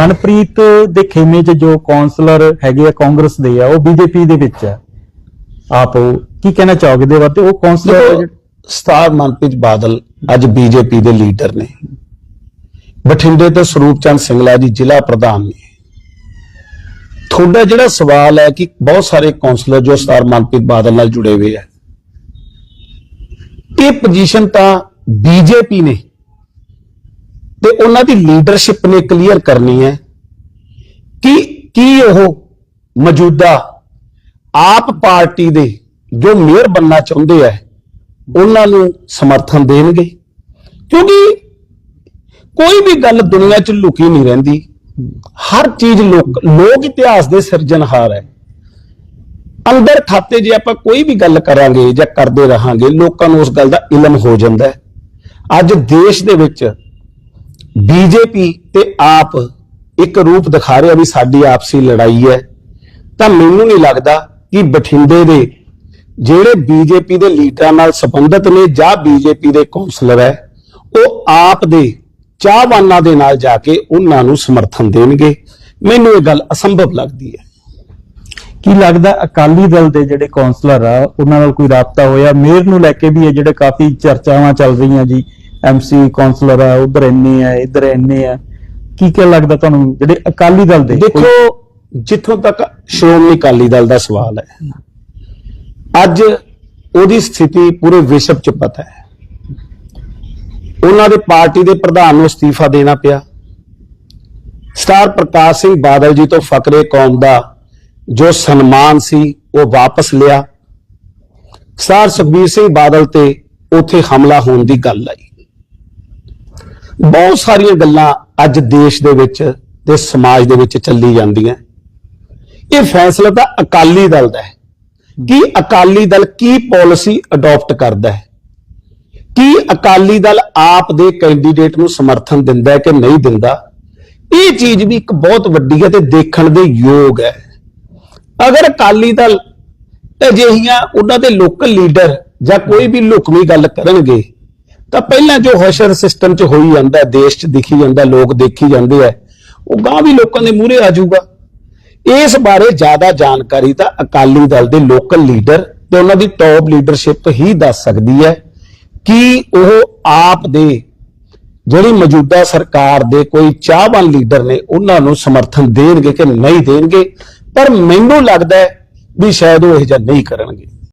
ਮਨਪ੍ਰੀਤ ਦੇ ਖੇਮੇ 'ਚ ਜੋ ਕਾਉਂਸਲਰ ਹੈਗੇ ਆ ਕਾਂਗਰਸ ਦੇ ਆ ਉਹ ਬੀਜੇਪੀ ਦੇ ਵਿੱਚ ਆ। ਆਪ ਉਹ ਕੀ ਕਹਿਣਾ ਚਾਹੋਗੇ ਦੇ ਬਾਰੇ? ਉਹ ਕਾਉਂਸਲਰ ਸਟਾਰ ਮਨਪ੍ਰੀਤ ਬਾਦਲ ਅੱਜ ਬੀਜੇਪੀ ਦੇ ਲੀਡਰ ਨੇ। ਬਠਿੰਡੇ ਤੋਂ ਸਰੂਪ ਚੰਦ ਸਿੰਗਲਾ ਜੀ ਜ਼ਿਲ੍ਹਾ ਪ੍ਰਧਾਨ ਨੇ। ਤੁਹਾਡਾ ਜਿਹੜਾ ਸਵਾਲ ਹੈ ਕਿ ਬਹੁਤ ਸਾਰੇ ਕਾਉਂਸਲਰ ਜੋ ਸਟਾਰ ਮਨਪ੍ਰੀਤ ਬਾਦਲ ਨਾਲ ਜੁੜੇ ਹੋਏ ਆ ਇਹ ਪੋਜੀਸ਼ਨ ਤਾਂ ਬੀਜੇਪੀ ਨੇ ਉਹਨਾਂ ਦੀ ਲੀਡਰਸ਼ਿਪ ਨੇ ਕਲੀਅਰ ਕਰਨੀ ਹੈ ਕਿ ਕੀ ਉਹ ਮੌਜੂਦਾ ਆਪ ਪਾਰਟੀ ਦੇ ਜੋ ਮੇਅਰ ਬੰਨਾ ਚਾਹੁੰਦੇ ਆ, ਉਹਨਾਂ ਨੂੰ ਸਮਰਥਨ ਦੇਣਗੇ? ਕਿਉਂਕਿ ਕੋਈ ਵੀ ਗੱਲ ਦੁਨੀਆ 'ਚ ਲੁਕੀ ਨਹੀਂ ਰਹਿੰਦੀ। ਹਰ ਚੀਜ਼ ਲੋਕ ਲੋਕ ਇਤਿਹਾਸ ਦੇ ਸਿਰਜਣਹਾਰ ਹੈ। ਅੰਦਰ ਖਾਤੇ ਜੇ ਆਪਾਂ ਕੋਈ ਵੀ ਗੱਲ ਕਰਾਂਗੇ ਜਾਂ ਕਰਦੇ ਰਹਾਂਗੇ, ਲੋਕਾਂ ਨੂੰ ਉਸ ਗੱਲ ਦਾ ਇਲਮ ਹੋ ਜਾਂਦਾ ਹੈ। ਅੱਜ ਦੇਸ਼ ਦੇ ਵਿੱਚ ਬੀਜੇਪੀ ਤੇ ਆਪ ਇੱਕ ਰੂਪ ਦਿਖਾ ਰਿਹਾ ਵੀ ਸਾਡੀ ਆਪਸੀ ਲੜਾਈ ਹੈ। ਤਾਂ ਮੈਨੂੰ ਨਹੀਂ ਲੱਗਦਾ ਕਿ ਬਠਿੰਡੇ ਦੇ ਜਿਹੜੇ ਬੀਜੇਪੀ ਦੇ ਲੀਡਰਾਂ ਨਾਲ ਸੰਬੰਧਿਤ ਨੇ ਜਾਂ ਬੀਜੇਪੀ ਦੇ ਕੌਂਸਲਰ ਹੈ, ਉਹ ਆਪ ਦੇ ਚਾਹਵਾਨਾਂ ਦੇ ਨਾਲ ਜਾ ਕੇ ਉਹਨਾਂ ਨੂੰ ਸਮਰਥਨ ਦੇਣਗੇ। ਮੈਨੂੰ ਇਹ ਗੱਲ ਅਸੰਭਵ ਲੱਗਦੀ ਹੈ। ਕੀ ਲੱਗਦਾ ਅਕਾਲੀ ਦਲ ਦੇ ਜਿਹੜੇ ਕੌਂਸਲਰ ਆ, ਉਹਨਾਂ ਨਾਲ ਕੋਈ ਰਾਬਤਾ ਹੋਇਆ? ਮੇਅਰ ਨੂੰ ਲੈ ਕੇ ਵੀ ਇਹ ਜਿਹੜੇ ਕਾਫੀ ਚਰਚਾਵਾਂ ਚੱਲ ਰਹੀਆਂ ਜੀ। ਐਮਸੀ ਕਾਉਂਸਲਰ ਆ ਉਧਰ ਇੰਨੇ ਆ ਇਧਰ ਇੰਨੇ ਆ। ਕੀ ਕੀ ਲੱਗਦਾ ਤੁਹਾਨੂੰ? ਜਿਹੜੇ ਅਕਾਲੀ ਦਲ ਦੇ ਦੇਖੋ ਜਿੱਥੋਂ ਤੱਕ ਸ਼੍ਰੋਮਣੀ ਅਕਾਲੀ ਦਲ ਦਾ ਸਵਾਲ ਹੈ ਅੱਜ ਉਹਦੀ ਸਥਿਤੀ ਪੂਰੇ ਵਿਸ਼ਵ 'ਚ ਪਤਾ ਹੈ। ਉਹਨਾਂ ਦੇ ਪਾਰਟੀ ਦੇ ਪ੍ਰਧਾਨ ਨੂੰ ਅਸਤੀਫਾ ਦੇਣਾ ਪਿਆ। ਸਟਾਰ ਪ੍ਰਕਾਸ਼ ਸਿੰਘ ਬਾਦਲ ਜੀ ਤੋਂ ਫਕਰੇ ਕੌਮ ਦਾ ਜੋ ਸਨਮਾਨ ਸੀ ਉਹ ਵਾਪਸ ਲਿਆ। ਸਟਾਰ ਸੁਖਬੀਰ ਸਿੰਘ ਬਾਦਲ ਤੇ ਉਥੇ ਹਮਲਾ ਹੋਣ ਦੀ ਗੱਲ ਆਈ। ਬਹੁਤ ਸਾਰੀਆਂ ਗੱਲਾਂ ਅੱਜ ਦੇਸ਼ ਦੇ ਵਿੱਚ ਤੇ ਸਮਾਜ ਦੇ ਵਿੱਚ ਚੱਲੀ ਜਾਂਦੀਆਂ। ਇਹ ਫੈਸਲਾ ਤਾਂ ਅਕਾਲੀ ਦਲ ਦਾ ਹੈ। ਕਿ ਅਕਾਲੀ ਦਲ ਕੀ ਪਾਲਿਸੀ ਅਡਾਪਟ ਕਰਦਾ ਹੈ? ਕੀ ਅਕਾਲੀ ਦਲ ਆਪ ਦੇ ਕੈਂਡੀਡੇਟ ਨੂੰ ਸਮਰਥਨ ਦਿੰਦਾ ਹੈ ਕਿ ਨਹੀਂ ਦਿੰਦਾ? ਇਹ ਚੀਜ਼ ਵੀ ਇੱਕ ਬਹੁਤ ਵੱਡੀ ਹੈ ਤੇ ਦੇਖਣ ਦੇ ਯੋਗ ਹੈ। ਅਗਰ ਅਕਾਲੀ ਦਲ ਅਜਿਹੀਆਂ ਉਹਨਾਂ ਦੇ ਲੋਕਲ ਲੀਡਰ ਜਾਂ ਕੋਈ ਵੀ ਲੁਕਵੀਂ ਗੱਲ ਕਰਨਗੇ ਤਾਂ ਪਹਿਲਾਂ ਜੋ ਹਸ਼ਰ ਸਿਸਟਮ 'ਚ ਹੋਈ ਜਾਂਦਾ, ਦੇਸ਼ 'ਚ ਦਿਖੀ ਜਾਂਦਾ, ਲੋਕ ਦੇਖੀ ਜਾਂਦੇ ਆ, ਉਹ ਗਾਂ ਵੀ ਲੋਕਾਂ ਦੇ ਮੂਹਰੇ ਆ ਜਾਊਗਾ। ਇਸ ਬਾਰੇ ਜ਼ਿਆਦਾ ਜਾਣਕਾਰੀ ਤਾਂ ਅਕਾਲੀ ਦਲ ਦੇ ਲੋਕਲ ਲੀਡਰ ਤੇ ਉਹਨਾਂ ਦੀ ਟੌਪ ਲੀਡਰਸ਼ਿਪ ਹੀ ਦੱਸ ਸਕਦੀ ਹੈ ਕਿ ਉਹ ਆਪ ਦੇ ਜਿਹੜੀ ਮੌਜੂਦਾ ਸਰਕਾਰ ਦੇ ਕੋਈ ਚਾਹਵਾਨ ਲੀਡਰ ਨੇ, ਉਹਨਾਂ ਨੂੰ ਸਮਰਥਨ ਦੇਣਗੇ ਕਿ ਨਹੀਂ ਦੇਣਗੇ, ਪਰ ਮੈਨੂੰ ਲੱਗਦਾ ਵੀ ਸ਼ਾਇਦ ਉਹ ਇਹ ਜਿਹਾ ਨਹੀਂ ਕਰਨਗੇ।